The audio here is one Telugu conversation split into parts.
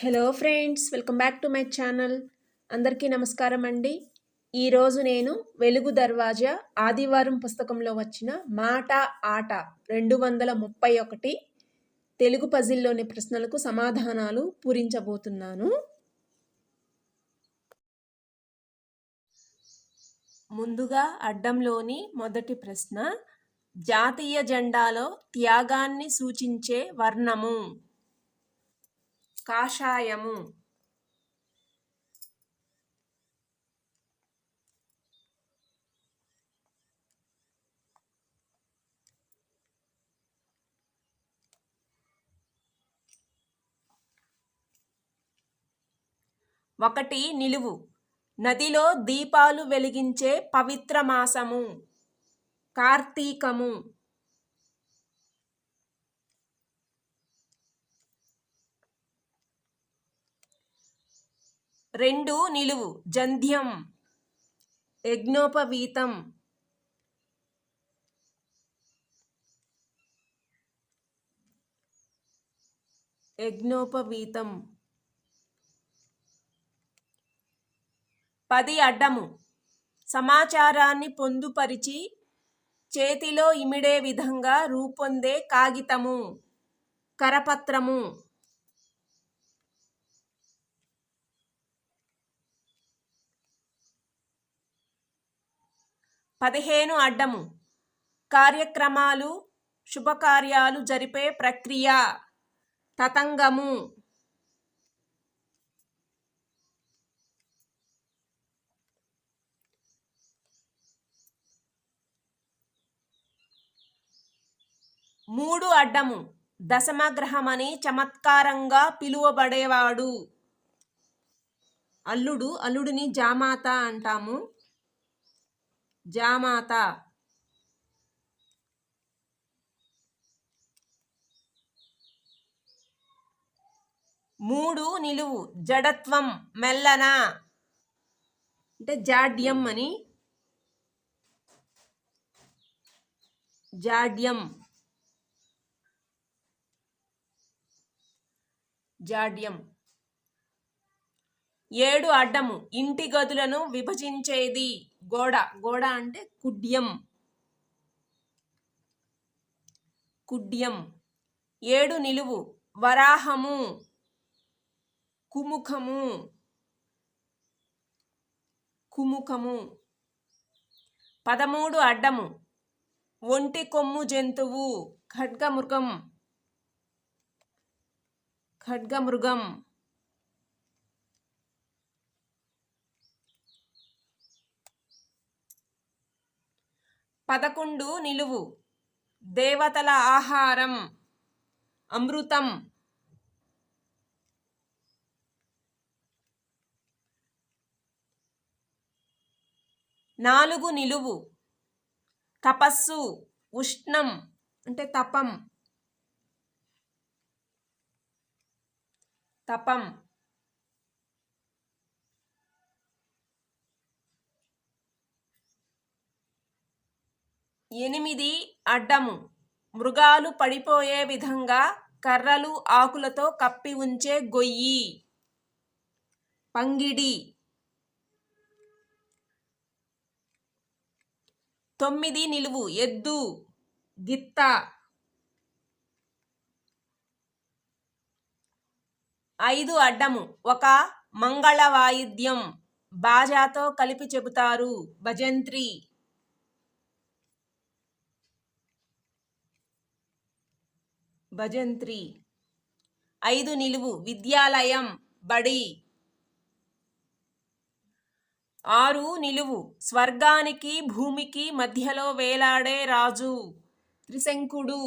Hello friends welcome back to my channel. అందరికీ నమస్కారం అండి. ఈరోజు నేను వెలుగు దర్వాజా ఆదివారం పుస్తకంలో వచ్చిన మాట ఆట రెండు వందల ముప్పై ఒకటి తెలుగు పజిల్లోని ప్రశ్నలకు సమాధానాలు పూరించబోతున్నాను. ముందుగా అడ్డంలోని మొదటి ప్రశ్న జాతీయ జెండాలో త్యాగాన్ని సూచించే వర్ణము. కాషాయము. ఒకటి నిలువు. నదిలో దీపాలు వెలిగించే పవిత్ర మాసము. కార్తీకము. రెండు నిలువు. జంధ్యం. యజ్ఞోపవీతం. యజ్ఞోపవీతం. పది అడ్డము. సమాచారాన్ని పొందుపరిచి చేతిలో ఇమిడే విధంగా రూపొందే కాగితము. కరపత్రము. పదిహేను అడ్డము. కార్యక్రమాలు శుభకార్యాలు జరిపే ప్రక్రియ. తతంగము. మూడు అడ్డము. దశమగ్రహమని చమత్కారంగా పిలువబడేవాడు. అల్లుడు అల్లుడిని జామాత అంటాము. జామాత. మూడు నిలువు జడత్వం మెల్లన. అంటే జాడ్యం అని. జాడ్యం. జాడ్యం. ఏడు అడ్డము ఇంటి గదులను విభజించేది. గోడ. గోడ అంటే కుడ్యం. కుడ్యం. ఏడు నిలువు. వరాహము. కుముఖము. కుముఖము. పదమూడు అడ్డము. ఒంటి కొమ్ము జంతువు. ఖడ్గమృగం. ఖడ్గమృగం. పదకొండు నిలువు. దేవతల ఆహారం అమృతం. నాలుగు నిలువు. తపస్సు ఉష్ణం అంటే తపం. తపం. ఎనిమిది అడ్డము. మృగాలు పడిపోయే విధంగా కర్రలు ఆకులతో కప్పి ఉంచే గొయ్యి. పంగిడి. తొమ్మిది నిలువు. ఎద్దు. గిత్త. ఐదు అడ్డము. ఒక మంగళ వాయిద్యం బాజాతో కలిపి చెబుతారు భజంత్రి. భజంత్రి. ఐదు నిలువు విద్యాలయం బడి. ఆరు నిలువు స్వర్గానికి భూమికి మధ్యలో వేలాడే రాజు. త్రిశంకుడు.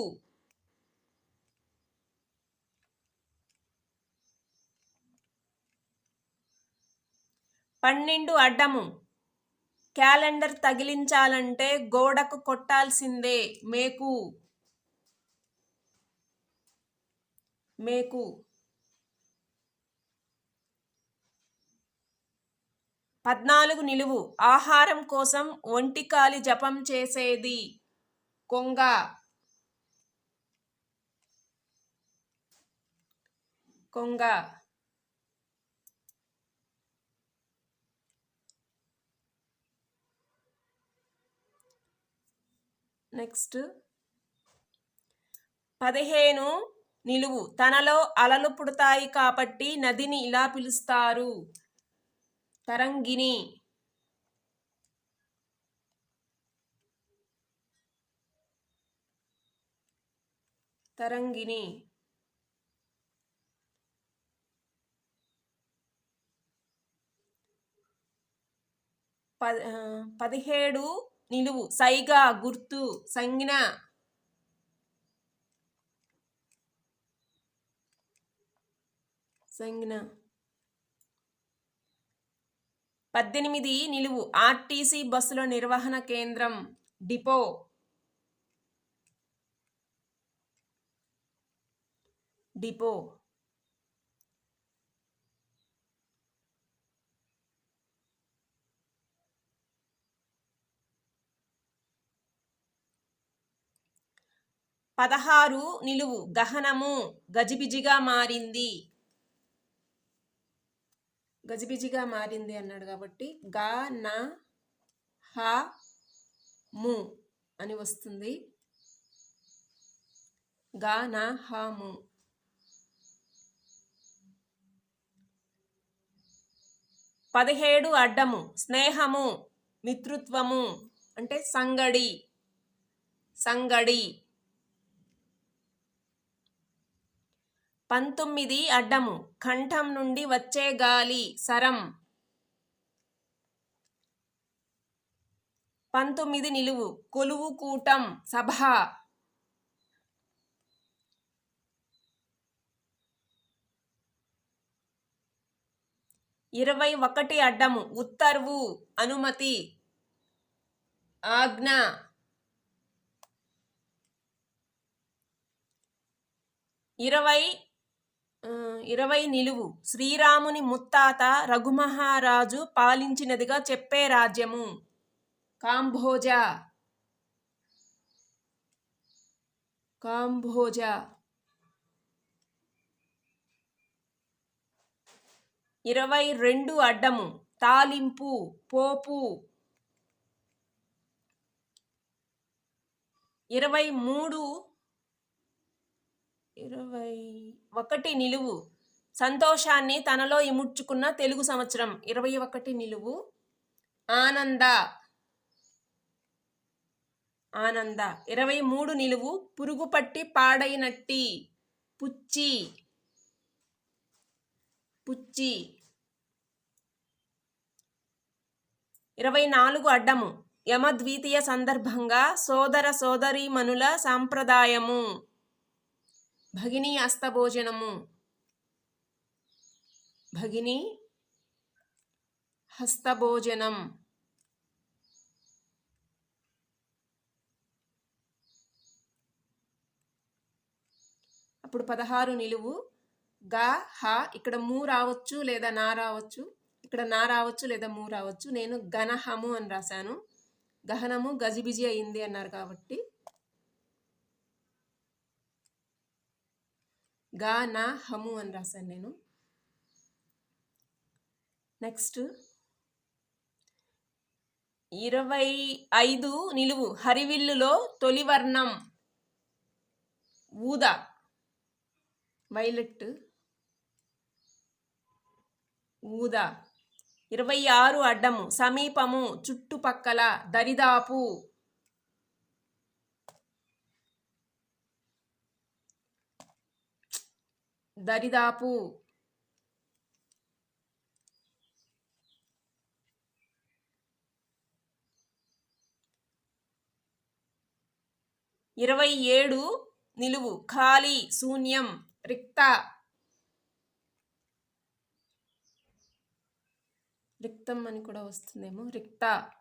పన్నెండు అడ్డము. క్యాలెండర్ తగిలించాలంటే గోడకు కొట్టాల్సిందే మేకు. మేకు. పద్నాలుగు నిలువు. ఆహారం కోసం ఒంటికాలి జపం చేసేది. కొంగ. కొంగ. నెక్స్ట్. పదిహేను నిలువు. తనలో అలలు పుడతాయి కాబట్టి నదిని ఇలా పిలుస్తారు. తరంగిణి. తరంగిణి. ప పదిహేడు నిలువు. సైగా గుర్తు సంజ్ఞ. సంజ్ఞ. పద్దెనిమిది నిలువు ఆర్టీసీ బస్సుల నిర్వహణ కేంద్రం డిపో. డిపో. పదహారు నిలువు గహనము గజిబిజిగా మారింది. గజిబిజిగా మారింది అన్నాడు కాబట్టి గా నా హ ము అని వస్తుంది. గా నా హ ము. పదిహేడు అడ్డము స్నేహము మిత్రుత్వము అంటే సంగడి సంగడి. పంతొమ్మిది అడ్డము. కంఠం నుండి వచ్చే గాలి సరం. పంతొమ్మిది నిలువు. కొలువు కూటం సభ. ఇరవై ఒకటి అడ్డము. ఉత్తర్వు అనుమతి. ఆజ్ఞ. ఇరవై ఇరవై నిలువు. శ్రీరాముని ముత్తాత రఘుమహారాజు పాలించినదిగా చెప్పే రాజ్యము. కాంభోజ. కాంభోజ. ఇరవై రెండు అడ్డము. తాలింపు పోపు. ఇరవై మూడు. ఇరవై ఒకటి నిలువు. సంతోషాన్ని తనలో ఇముడ్చుకున్న తెలుగు సంవత్సరం. ఇరవై ఒకటి నిలువు. ఆనంద. ఆనంద. ఇరవై మూడు నిలువు. పురుగు పట్టి పాడైనట్టి. పుచ్చి. పుచ్చి. ఇరవై నాలుగు అడ్డము. యమద్వితీయ సందర్భంగా సోదర సోదరీమణుల సాంప్రదాయము. భగిని హస్తభోజనము భగిని హస్తభోజనం. అప్పుడు పదహారు నిలువు. గా హ ఇక్కడ మూ రావచ్చు లేదా నా రావచ్చు. ఇక్కడ నా రావచ్చు లేదా మూ రావచ్చు. నేను గణహము అని రాశాను. గహనము గజిబిజి అయింది అన్నారు కాబట్టి. గా నా హము అని రాశాను నేను. నెక్స్ట్ ఇరవై ఐదు నిలువు హరివిల్లులో తొలి వర్ణం. ఊద. వైలెట్ ఊద. ఇరవై ఆరు అడ్డము సమీపము చుట్టుపక్కల దరిదాపు. దరిదాపు. ఇరవై ఏడు నిలువు ఖాళీ శూన్యం రిక్త. రిక్తం అని కూడా వస్తుందేమో రిక్త.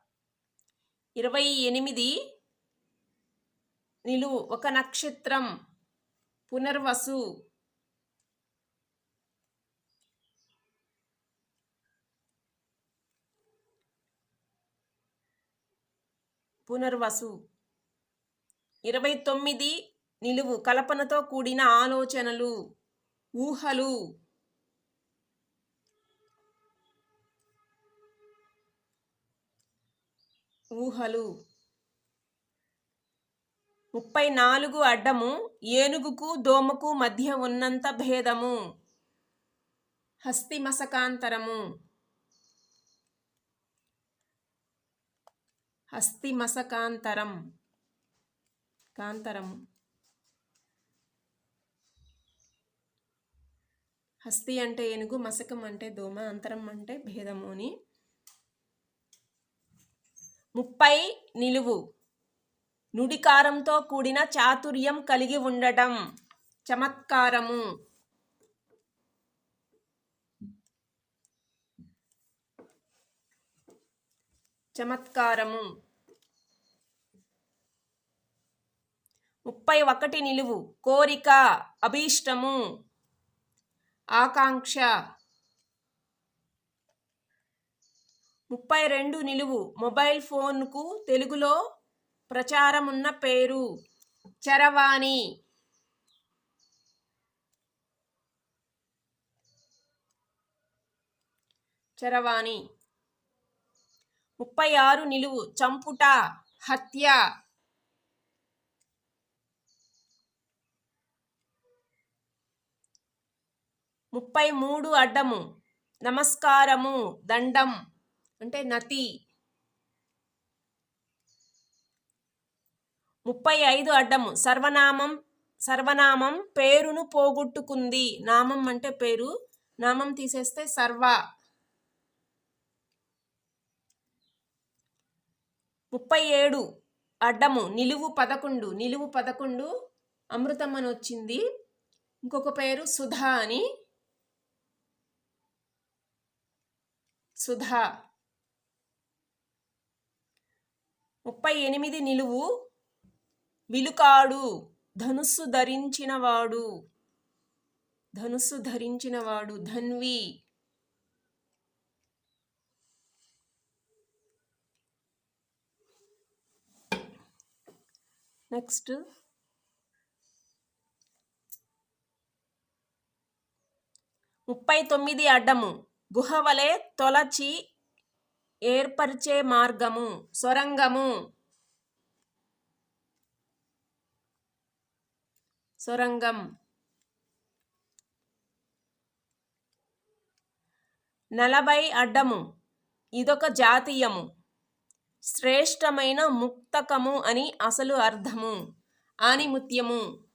ఇరవై ఎనిమిది నిలువు ఒక నక్షత్రం పునర్వసు. పునర్వసు. ఇరవై తొమ్మిది నిలువు కల్పనతో కూడిన ఆలోచనలు ఊహలు. ఊహలు. ముప్పై నాలుగు అడ్డము ఏనుగుకు దోమకు మధ్య ఉన్నంత భేదము. హస్తిమసకాంతరము. హస్తిమసకాంతరం. కాంతరము. హస్తి అంటే ఏనుగు మసకం అంటే దోమ అంతరం అంటే భేదము అని. ముప్పై నిలువు. నుడికారంతో కూడిన చాతుర్యం కలిగి ఉండటం చమత్కారము. చమత్కారము. ముప్పై ఒకటి నిలువు. కోరిక అభీష్టము ఆకాంక్ష. ముప్పై రెండు నిలువు. మొబైల్ ఫోన్కు తెలుగులో ప్రచారమున్న పేరు చరవాణి. చరవాణి. ముప్పై ఆరు నిలువు. చంపుట హత్య. ముప్పై మూడు అడ్డము. నమస్కారము. దండం. అంటే నతి. ముప్పై ఐదు అడ్డము. సర్వనామం సర్వనామం పేరును పోగొట్టుకుంది. నామం అంటే పేరు. నామం తీసేస్తే సర్వ. ముప్పై ఏడు అడ్డము. నిలువు పదకొండు. నిలువు పదకొండు అమృతం అని వచ్చింది ఇంకొక పేరు సుధా అని. సుధా. ముప్పై ఎనిమిది నిలువు. విలుకాడు. ధనుస్సు ధరించినవాడు. ధనుస్సు ధరించినవాడు. ధన్వి. నెక్స్ట్. ముప్పై తొమ్మిది అడ్డము. గుహవలే తొలచి ఏర్పరిచే మార్గము సొరంగము. సొరంగం. నలభై అడ్డము. ఇదొక జాతీయము. శ్రేష్టమైన ముక్తకము అని అసలు అర్థము. ఆనిముత్యము.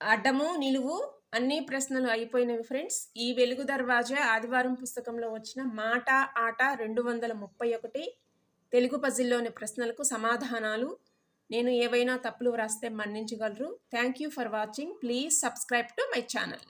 అడ్డము నిలువు అన్ని ప్రశ్నలు అయిపోయినవి ఫ్రెండ్స్ ఈ వెలుగు దర్వాజా ఆదివారం పుస్తకంలో వచ్చిన మాట ఆట రెండు వందల ముప్పై ఒకటి. తెలుగు పజిల్లోని ప్రశ్నలకు సమాధానాలు. నేను ఏవైనా తప్పులు వ్రాస్తే మన్నించగలరు. Thank you for watching please subscribe to my channel